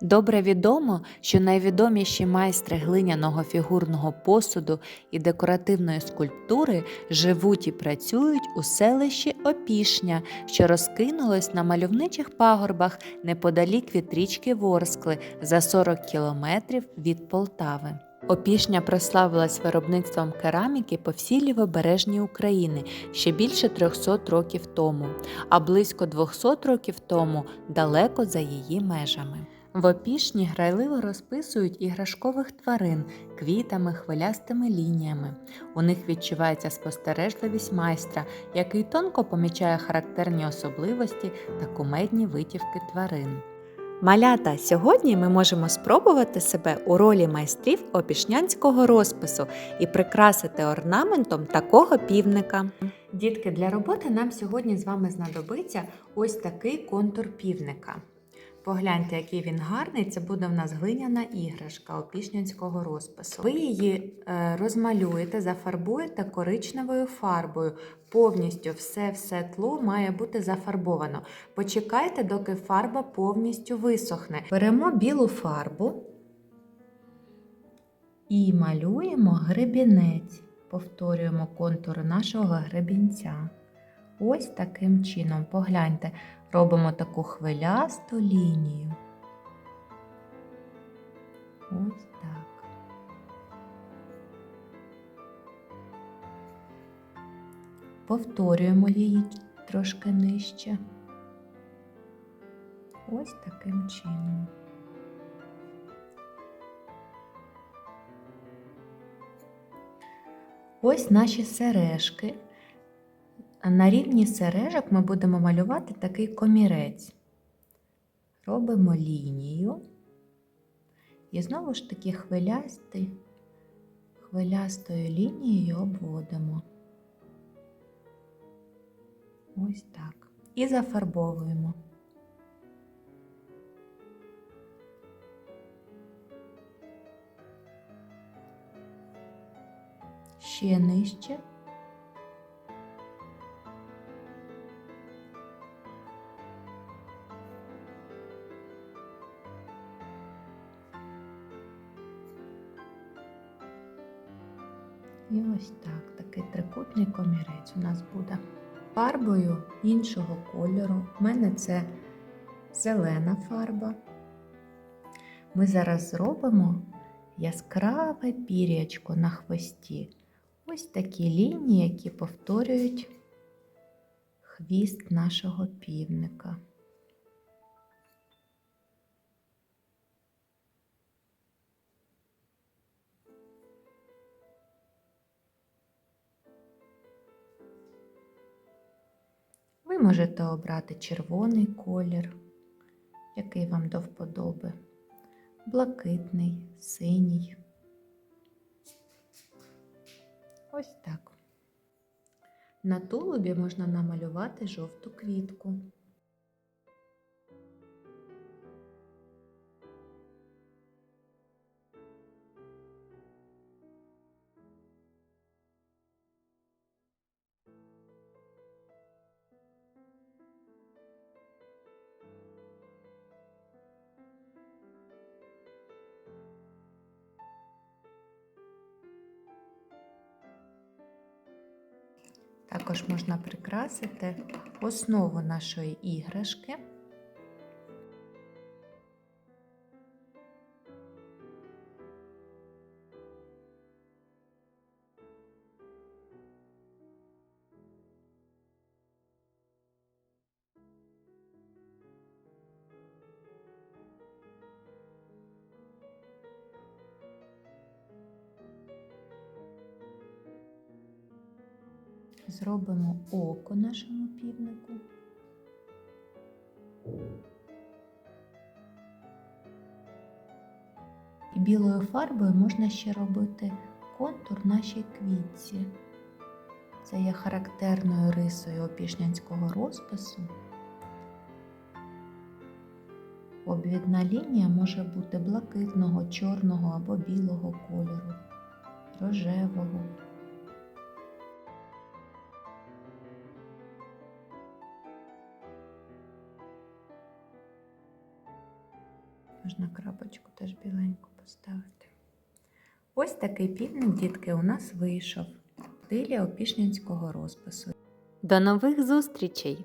Добре відомо, що найвідоміші майстри глиняного фігурного посуду і декоративної скульптури живуть і працюють у селищі Опішня, що розкинулось на мальовничих пагорбах неподалік від річки Ворскли за 40 кілометрів від Полтави. Опішня прославилась виробництвом кераміки по всій лівобережній України ще більше 300 років тому, а близько 200 років тому далеко за її межами. В опішні грайливо розписують іграшкових тварин квітами, хвилястими лініями. У них відчувається спостережливість майстра, який тонко помічає характерні особливості та кумедні витівки тварин. Малята, сьогодні ми можемо спробувати себе у ролі майстрів опішнянського розпису і прикрасити орнаментом такого півника. Дітки, для роботи нам сьогодні з вами знадобиться ось такий контур півника. Погляньте, який він гарний. Це буде в нас глиняна іграшка опішнянського розпису. Ви її е, розмалюєте, зафарбуєте коричневою фарбою. Повністю все-все тло має бути зафарбовано. Почекайте, доки фарба повністю висохне. Беремо білу фарбу і малюємо гребінець. Повторюємо контур нашого гребінця. Ось таким чином. Погляньте, робимо таку хвилясту лінію. Ось так. Повторюємо її трошки нижче. Ось таким чином. Ось наші сережки. На рівні сережок ми будемо малювати такий комірець. Робимо лінію і знову ж таки хвилясти, хвилястою лінією обводимо. Ось так. І зафарбовуємо. Ще нижче. І ось так, такий трикутний комірець у нас буде. Фарбою іншого кольору. У мене це зелена фарба. Ми зараз зробимо яскраве пір'ячко на хвості. Ось такі лінії, які повторюють хвіст нашого півника. Можете обрати червоний колір, який вам до вподоби, блакитний, синій. Ось так. На тулубі можна намалювати жовту квітку. Також можна прикрасити основу нашої іграшки. Зробимо око нашому півнику. І білою фарбою можна ще робити контур нашій квітці. Це є характерною рисою опішнянського розпису. Обвідна лінія може бути блакитного, чорного або білого кольору, рожевого. Можна крапочку теж біленьку поставити. Ось такий півник, дітки, у нас вийшов в опішнянського розпису. До нових зустрічей!